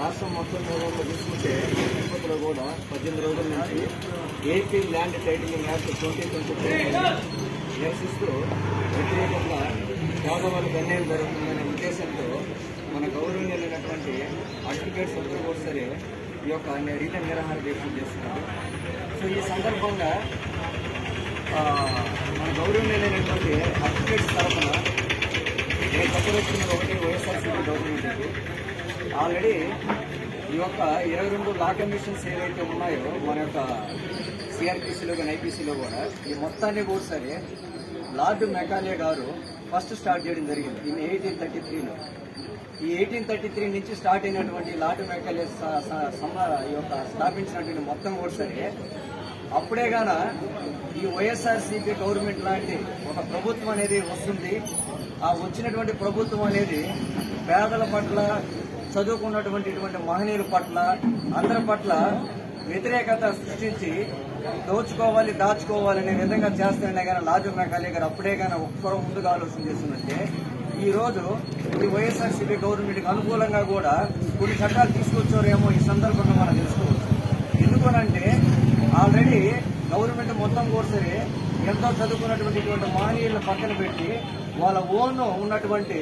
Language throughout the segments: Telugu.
రాష్ట్రం మొత్తం మీద చూసుకుంటే తిరుపతిలో కూడా పద్దెనిమిది రోజుల నుంచి AP land titling act twenty twenty నిరసిస్తూ వ్యతిరేకంగా పేదవాళ్ళకి అన్యాయం జరుగుతుందనే ఉద్దేశంతో మన గౌరవనీయులైనటువంటి అడ్వకేట్స్ అందరూ కూడా సరే ఈ యొక్క రీత నిరాహార దీక్షలు చేస్తున్నారు. సో ఈ సందర్భంగా ఆ, మన గౌరవనీయులైనటువంటి అడ్వకేట్స్ తరఫున నేను చెప్పదలుచుకున్నది ఒకటి వైఎస్ఆర్సీపీ గవర్నమెంట్కి. ఆల్రెడీ ఈ యొక్క ఇరవై రెండు లా కమిషన్స్ ఏవైతే ఉన్నాయో మన యొక్క సిఆర్పిసిలో కానీ ఐపీసీలో కూడా ఈ మొత్తాన్ని కూడా సరే lord Macaulay garu first start చేయడం జరిగింది. ఇన్ ఎయిటీన్ థర్టీ త్రీలో. ఈ ఎయిటీన్ థర్టీ త్రీ నుంచి స్టార్ట్ అయినటువంటి లార్డ్ మెకాలే స- సమ- ఈ యొక్క స్థాపించినటువంటి మొత్తం కూడా సరే అప్పుడే గాన ఈ వైఎస్ఆర్సీపీ గవర్నమెంట్ లాంటి ఒక ప్రభుత్వం అనేది వస్తుంది. ఆ వచ్చినటువంటి ప్రభుత్వం అనేది పేదల పట్ల చదువుకున్నటువంటి ఇటువంటి మహనీయుల పట్ల అందరి పట్ల వ్యతిరేకత సృష్టించి దోచుకోవాలి దాచుకోవాలి అనే విధంగా చేస్తుండే కానీ లాజు మెకాలే గారు అప్పుడే కానీ ఒక్కరో ముందుగా ఆలోచన చేస్తుందంటే ఈరోజు ఈ వైఎస్ఆర్సీపీ గవర్నమెంట్కి అనుకూలంగా కూడా కొన్ని చట్టాలు తీసుకొచ్చారేమో ఈ సందర్భంగా మనం తెలుసుకోవచ్చు. ఎందుకనంటే ఆల్రెడీ గవర్నమెంట్ మొత్తం కూడా సరే ఎంతో చదువుకున్నటువంటి ఇటువంటి పక్కన పెట్టి వాళ్ళ ఓన్ ఉన్నటువంటి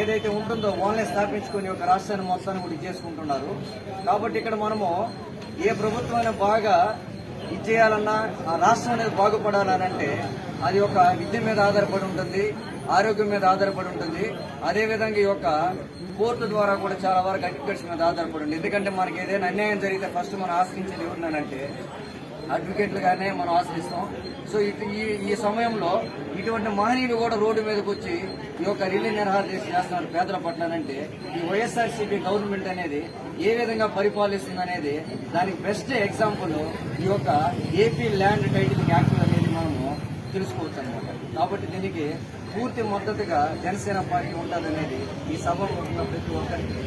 ఏదైతే ఉంటుందో ఓన్లే స్థాపించుకొని ఒక రాష్ట్రాన్ని మొత్తాన్ని కూడా చేసుకుంటున్నారు. కాబట్టి ఇక్కడ మనము ఏ ప్రభుత్వమైనా బాగా ఇది చేయాలన్నా ఆ రాష్ట్రం అనేది బాగుపడాలనంటే అది ఒక విద్య మీద ఆధారపడి ఉంటుంది ఆరోగ్యం మీద ఆధారపడి ఉంటుంది. అదేవిధంగా ఈ యొక్క కోర్టు ద్వారా కూడా చాలా వరకు అడ్వకేట్స్ మీద ఆధారపడి ఉంటుంది. ఎందుకంటే మనకి ఏదైనా అన్యాయం జరిగితే ఫస్ట్ మనం ఆశ్రయించేది ఎవరినంటే అడ్వకేట్లుగానే మనం ఆశ్రయిస్తాం. సో ఇటు ఈ ఈ సమయంలో ఇటువంటి మహనీయులు కూడా రోడ్డు మీదకి వచ్చి ఈ యొక్క రిలీ నిరహార చేసి చేస్తున్నారు పేదల పట్లనంటే ఈ వైఎస్ఆర్సీపీ గవర్నమెంట్ అనేది ఏ విధంగా పరిపాలిస్తుంది అనేది దానికి బెస్ట్ ఎగ్జాంపుల్ ఈ యొక్క ఏపీ ల్యాండ్ టైటిలింగ్ యాక్ట్ అనేది మనము తెలుసుకోవచ్చు అనమాట కాబట్టి దీనికి పూర్తి మద్దతుగా జనసేన పార్టీ ఉంటుందనేది ఈ సభ ప్రతి ఒక్కరికి.